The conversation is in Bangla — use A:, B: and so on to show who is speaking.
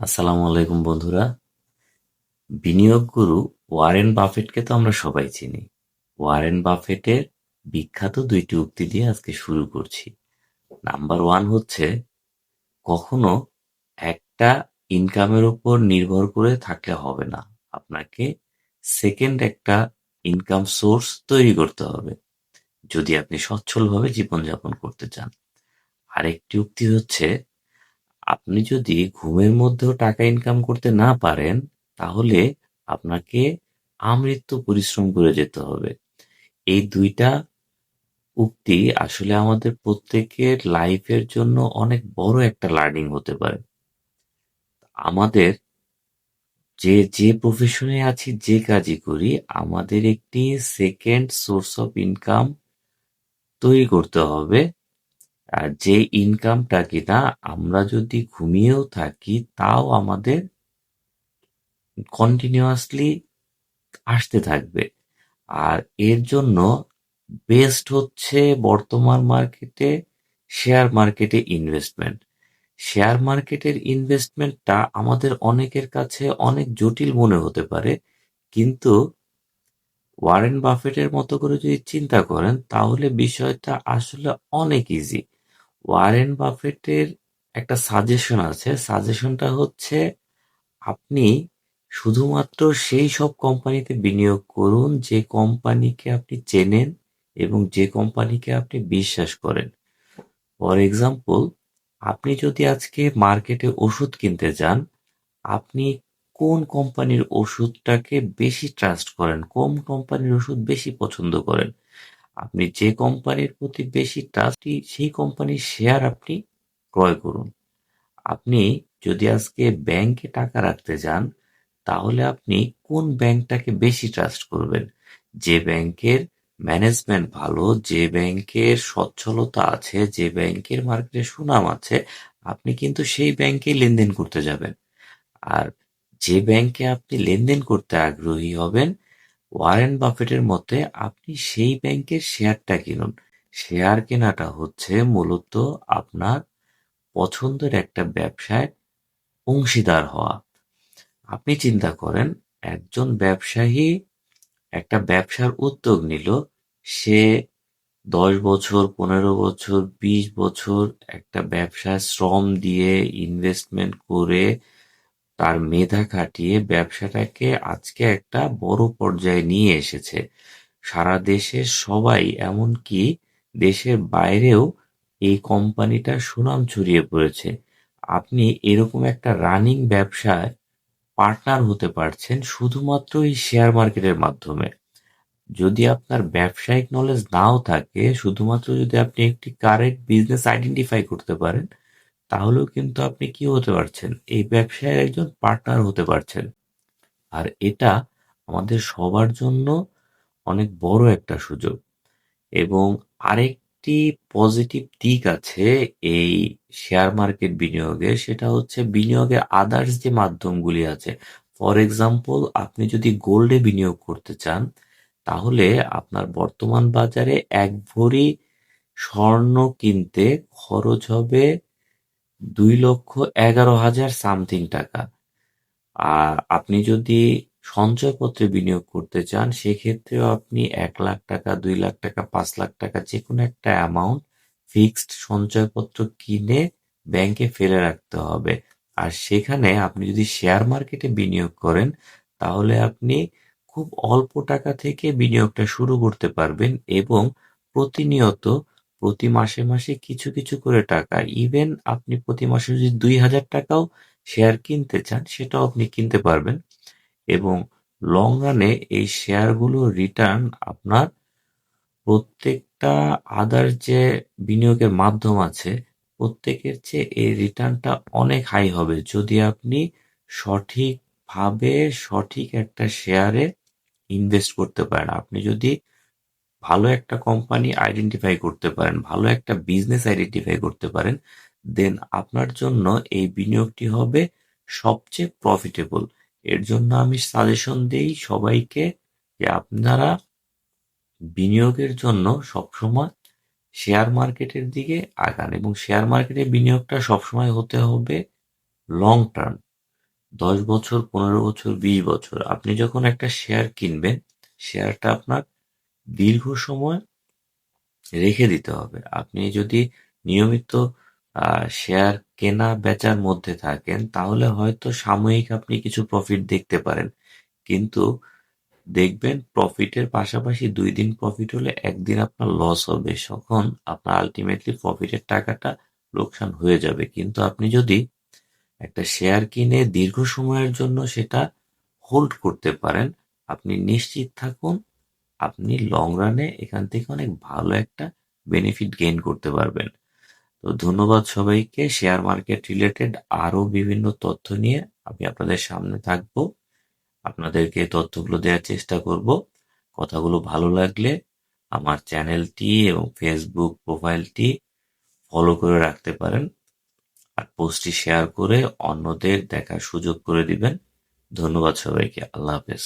A: আসসালামু আলাইকুম বন্ধুরা। বিনিয়োগ গুরু ওয়ারেন বাফেটকে তো আমরা সবাই চিনি। ওয়ারেন বাফেটের বিখ্যাত দুইটি উক্তি দিয়ে আজকে শুরু করছি। নাম্বার ওয়ান হচ্ছে, কখনো একটা ইনকামের উপর নির্ভর করে থাকলে হবে না। আপনাকে সেকেন্ড একটা ইনকাম সোর্স তৈরি করতে হবে, যদি আপনি সচ্ছলভাবে জীবনযাপন করতে চান। আরেকটি উক্তি হচ্ছে আপনি যদি ঘুমের মধ্যেও টাকা ইনকাম করতে না পারেন, তাহলে আপনাকে আমৃত্যু পরিশ্রম করে যেতে হবে। এই দুইটা উক্তি আসলে আমাদের প্রত্যেকের লাইফের জন্য অনেক বড় একটা লার্নিং হতে পারে। আমাদের যে যে প্রফেশনে আছি, যে কাজই করি, আমাদের একটি সেকেন্ড সোর্স অফ ইনকাম তৈরি করতে হবে। আর যে ইনকামটা কিনা আমরা যদি ঘুমিয়েও থাকি, তাও আমাদের কন্টিনিউয়াসলি আসতে থাকবে। আর এর জন্য বেস্ট হচ্ছে বর্তমান মার্কেটে শেয়ার মার্কেটে ইনভেস্টমেন্ট শেয়ার মার্কেটের ইনভেস্টমেন্টটা আমাদের অনেকের কাছে অনেক জটিল মনে হতে পারে, কিন্তু ওয়ারেন বাফেটের মতো করে যদি চিন্তা করেন, তাহলে বিষয়টা আসলে অনেক ইজি ওয়ারেন বাফেটের একটা সাজেশন আছে। সাজেশনটা হচ্ছে, আপনি শুধুমাত্র সেই সব কোম্পানিতে বিনিয়োগ করুন, যে কোম্পানিকে আপনি চেনেন এবং যে কোম্পানিকে আপনি বিশ্বাস করেন। ফর এক্সাম্পল, আপনি যদি আজকে মার্কেটে ওষুধ কিনতে যান, আপনি কোন কোম্পানির ওষুধটাকে বেশি ট্রাস্ট করেন? কোন কোম্পানির ওষুধ বেশি পছন্দ করেন? আপনি যে কোম্পানির প্রতি বেশি ট্রাস্টি সেই কোম্পানির শেয়ার আপনি ক্রয় করুন। আপনি যদি আজকে ব্যাংকে টাকা রাখতে যান, তাহলে আপনি কোন ব্যাংকটাকে বেশি ট্রাস্ট করবেন? যে ব্যাংকের ম্যানেজমেন্ট ভালো, যে ব্যাংকের সচ্ছলতা আছে, যে ব্যাংকের মার্কেটে সুনাম আছে, আপনি কিন্তু সেই ব্যাংকে লেনদেন করতে যাবেন। আর যে ব্যাংকে আপনি লেনদেন করতে আগ্রহী হবেন ওয়ারেন বাফেটের মতে, আপনি সেই ব্যাংকের শেয়ারটা কিনুন। শেয়ার কেনাটা হচ্ছে মূলত আপনার পছন্দের একটা ব্যবসায় অংশীদার হওয়া। আপনি চিন্তা করেন, একজন ব্যবসায়ী একটা ব্যবসার উদ্যোগ নিল, সে দশ বছর, পনেরো বছর, বিশ বছর একটা ব্যবসায় শ্রম দিয়ে ইনভেস্টমেন্ট করে তার মেধা খাটিয়ে ব্যবসাটাকে আজকে একটা বড় পর্যায়ে নিয়ে এসেছে। সারা দেশের সবাই, এমনকি দেশের বাইরেও এই কোম্পানিটার সুনাম ছড়িয়ে পড়েছে। আপনি এরকম একটা রানিং ব্যবসায় পার্টনার হতে পারছেন শুধুমাত্র এই শেয়ার মার্কেটের মাধ্যমে। যদি আপনার ব্যবসায়িক নলেজ নাও থাকে, শুধুমাত্র যদি আপনি একটি কারেক্ট বিজনেস আইডেন্টিফাই করতে পারেন তাহলেও কিন্তু আপনি কি হতে পারছেন? এই ব্যবসায়ের একজন পার্টনার হতে পারছেন। আর এটা আমাদের সবার জন্য অনেক বড় একটা সুযোগ। এবং আরেকটি পজিটিভ দিক আছে এই শেয়ার মার্কেট বিনিয়োগের সেটা হচ্ছে বিনিয়োগের আদার্স যে মাধ্যমগুলি আছে। ফর এক্সাম্পল আপনি যদি গোল্ডে বিনিয়োগ করতে চান, তাহলে আপনার বর্তমান বাজারে এক ভরি স্বর্ণ কিনতে খরচ হবে দুই লক্ষ এগারো হাজার সামথিং টাকা। আর আপনি যদি সঞ্চয়পত্রে বিনিয়োগ করতে চান, সেক্ষেত্রেও আপনি এক লাখ টাকা, দুই লাখ টাকা, পাঁচ লাখ টাকা যে কোনো একটা অ্যামাউন্ট ফিক্সড সঞ্চয়পত্র কিনে ব্যাংকে ফেলে রাখতে হবে। আর সেখানে আপনি যদি শেয়ার মার্কেটে বিনিয়োগ করেন, তাহলে আপনি খুব অল্প টাকা থেকে বিনিয়োগটা শুরু করতে পারবেন এবং প্রতিনিয়ত প্রতি মাসে মাসে কিছু কিছু করে টাকা। ইভেন আপনি প্রতি মাসে যদি দুই হাজার টাকাও শেয়ার কিনতে চান, সেটাও আপনি কিনতে পারবেন। এবং লং রানে এই শেয়ারগুলোর রিটার্ন আপনার প্রত্যেকটা আদার যে বিনিয়োগের মাধ্যম আছে, প্রত্যেকের চেয়ে এই রিটার্নটা অনেক হাই হবে। যদি আপনি সঠিকভাবে সঠিক একটা শেয়ারে ইনভেস্ট করতে পারেন, আপনি যদি ভালো একটা কোম্পানি আইডেন্টিফাই করতে পারেন, ভালো একটা বিজনেস আইডেন্টিফাই করতে পারেন দেন আপনার জন্য এই বিনিয়োগটি হবে সবচেয়ে প্রফিটেবল এর জন্য আমি সাজেশন দেই সবাইকে যে আপনারা বিনিয়োগের জন্য সবসময় শেয়ার মার্কেটের দিকে আগান এবং শেয়ার মার্কেটে বিনিয়োগটা সবসময় হতে হবে লং টার্ম দশ বছর, পনেরো বছর, বিশ বছর। আপনি যখন একটা শেয়ার কিনবেন শেয়ারটা আপনার দীর্ঘ সময় রেখে দিতে হবে। আপনি যদি নিয়মিত শেয়ার কেনা বেচার মধ্যে থাকেন, তাহলে হয়তো সাময়িক আপনি কিছু প্রফিট দেখতে পারেন। কিন্তু দেখবেন প্রফিটের পাশাপাশি দুই দিন প্রফিট হলে একদিন আপনার লস হবে। তখন আপনার আলটিমেটলি প্রফিটের টাকাটা লোকসান হয়ে যাবে। কিন্তু আপনি যদি একটা শেয়ার কিনে দীর্ঘ সময়ের জন্য সেটা হোল্ড করতে পারেন, আপনি নিশ্চিত থাকুন আপনি লং রানে এখান থেকে অনেক ভালো একটা বেনিফিট গেইন করতে পারবেন। তো ধন্যবাদ সবাইকে। শেয়ার মার্কেট রিলেটেড আরও বিভিন্ন তথ্য নিয়ে আমি আপনাদের সামনে থাকব। আপনাদেরকে তথ্যগুলো দেওয়ার চেষ্টা করব। কথাগুলো ভালো লাগলে আমার চ্যানেলটি এবং ফেসবুক প্রোফাইলটি ফলো করে রাখতে পারেন আর পোস্টটি শেয়ার করে অন্যদের দেখার সুযোগ করে দিবেন। ধন্যবাদ সবাইকে। আল্লাহ হাফেজ।